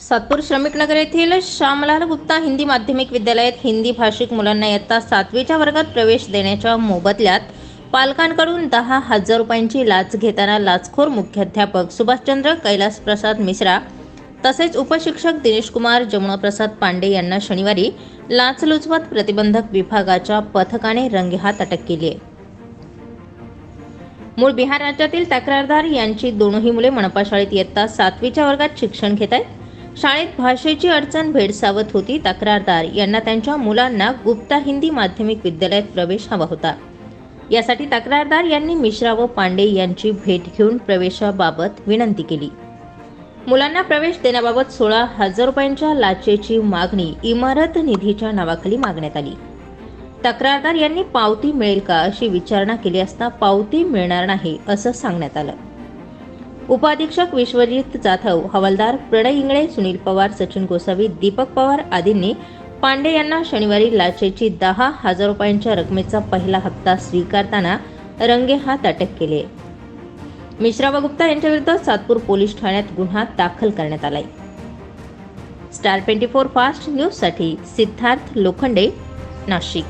सातपूर श्रमिक नगर येथील श्यामलाल गुप्ता हिंदी माध्यमिक विद्यालयात हिंदी भाषिक मुलांना इयत्ता सातवीच्या वर्गात प्रवेश देण्याच्या मोबदल्यात पालकांकडून दहा हजार रुपयांची लाच घेताना लाचखोर मुख्याध्यापक सुभाषचंद्र कैलास प्रसाद मिश्रा तसेच उपशिक्षक दिनेश कुमार जमुनाप्रसाद पांडे यांना शनिवारी लाचलुचपत प्रतिबंधक विभागाच्या पथकाने रंगेहात अटक केली आहे. मूळ बिहार राज्यातील तक्रारदार यांची दोनही मुले मनपा शाळेत इयत्ता सातवीच्या वर्गात शिक्षण घेत आहेत. शाळेत भाषेची अडचण भेडसावत होती तक्रारदार. यांना त्यांच्या मुलांना गुप्ता हिंदी माध्यमिक विद्यालयात प्रवेश हवा होता. यासाठी तक्रारदार यांनी मिश्रा व पांडे यांची भेट घेऊन प्रवेशाबाबत विनंती केली. मुलांना प्रवेश देण्याबाबत सोळा हजार रुपयांच्या लाचेची मागणी इमारत निधीच्या नावाखाली मागण्यात आली. तक्रारदार यांनी पावती मिळेल का अशी विचारणा केली असता पावती मिळणार नाही असं सांगण्यात आलं. उपाधीक्षक विश्वजित जाधव हवालदार प्रणय इंगळे सुनील पवार सचिन गोसावी दीपक पवार आदींनी पांडे यांना शनिवारी लाचेची दहा हजार रुपयांच्या रकमेचा पहिला हप्ता स्वीकारताना रंगेहात अटक केली. मिश्रा व गुप्ता यांच्याविरुद्ध सातपूर पोलीस ठाण्यात गुन्हा दाखल करण्यात आलाय. स्टार ट्वेंटी फोर फास्ट न्यूजसाठी सिद्धार्थ लोखंडे नाशिक.